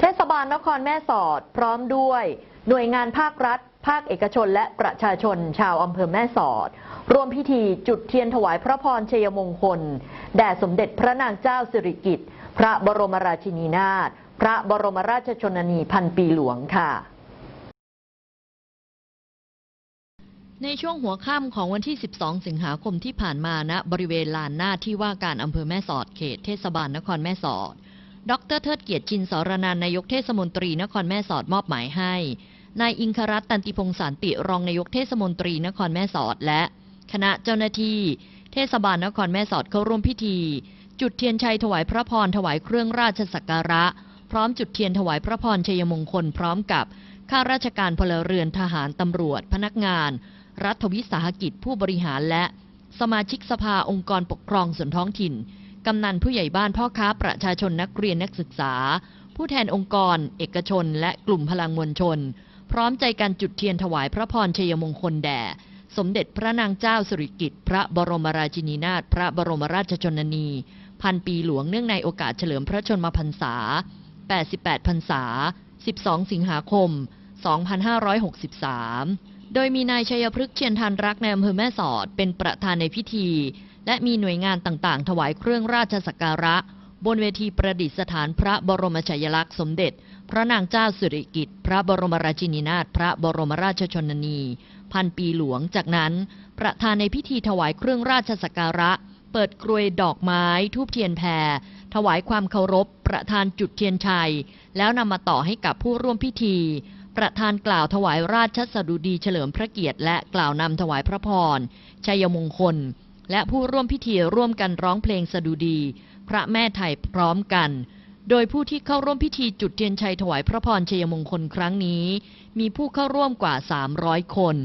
เทศบาลนครแม่สอดพร้อมด้วยหน่วยงานภาครัฐ ภาคเอกชนและประชาชนชาวอำเภอแม่สอดร่วมพิธีจุดเทียนถวายพระพรชัยมงคล แด่สมเด็จพระนางเจ้าสิริกิติ์พระบรมราชินีนาถพระบรมราชชนนีพันปีหลวงค่ะ ในช่วงหัวค่ำของวันที่ 12 สิงหาคมที่ผ่านมาณบริเวณลานหน้าที่ว่าการอำเภอแม่สอดเขตเทศบาลนครแม่สอด ดรเทิดเกียรติจินสรนันนายกเทศมนตรีนครแม่สอดมอบหมายให้ นายอิงครัตตันติพงษ์สารติรองนายกเทศมนตรีนครแม่สอดและ คณะเจ้าหน้าที่ เทศบาลนครแม่สอดเข้าร่วมพิธี จุดเทียนชัยถวายพระพรถวายเครื่องราชสักการะ พร้อมจุดเทียนถวายพระพรชัยมงคลพร้อมกับข้าราชการพลเรือนทหารตำรวจ พนักงาน รัฐวิสาหกิจผู้บริหารและ สมาชิกสภาองค์กรปกครองส่วนท้องถิ่น กำนันผู้ใหญ่บ้านพ่อค้าประชาชนนักเรียนนักศึกษา ผู้แทนองค์กร เอกชน และกลุ่มพลังมวลชน พร้อมใจกันจุดเทียนถวายพระพรชัยมงคลแด่ สมเด็จพระนางเจ้าสิริกิติ์พระบรมราชินีนาถพระบรมราชชนนี พันปีหลวงเนื่องในโอกาสเฉลิมพระชนมพรรษา 88 พรรษา 12 สิงหาคม 2563 โดยมีนายชัยพฤกษ์เชียนทันรักในอำเภอแม่สอดเป็นประธานในพิธี และมีหน่วยงานต่างๆ ถวายเครื่องราชสักการะ บนเวทีประดิษฐานพระบรมฉายาลักษณ์สมเด็จ พระนางเจ้าสิริกิติ์พระบรมราชินีนาถพระบรมราชชนนี พันปีหลวงจากนั้น ประธานในพิธีถวายเครื่องราชสักการะ เปิดกรวยดอกไม้ทูบเทียนแพรถวายความเคารพ ประธานจุดเทียนชัย แล้วนำมาต่อให้กับผู้ร่วมพิธี ประธานกล่าวถวายราชสดุดีเฉลิมพระเกียรติ และกล่าวนำถวายพระพรชัยมงคล และผู้ร่วมพิธีร่วมกันร้องเพลงสดุดี พระแม่ไทยพร้อมกัน โดยผู้ที่เข้าร่วมพิธีจุดเทียนชัยถวายพระพรชัยมงคลครั้งนี้ มีผู้เข้าร่วมกว่า 300 คน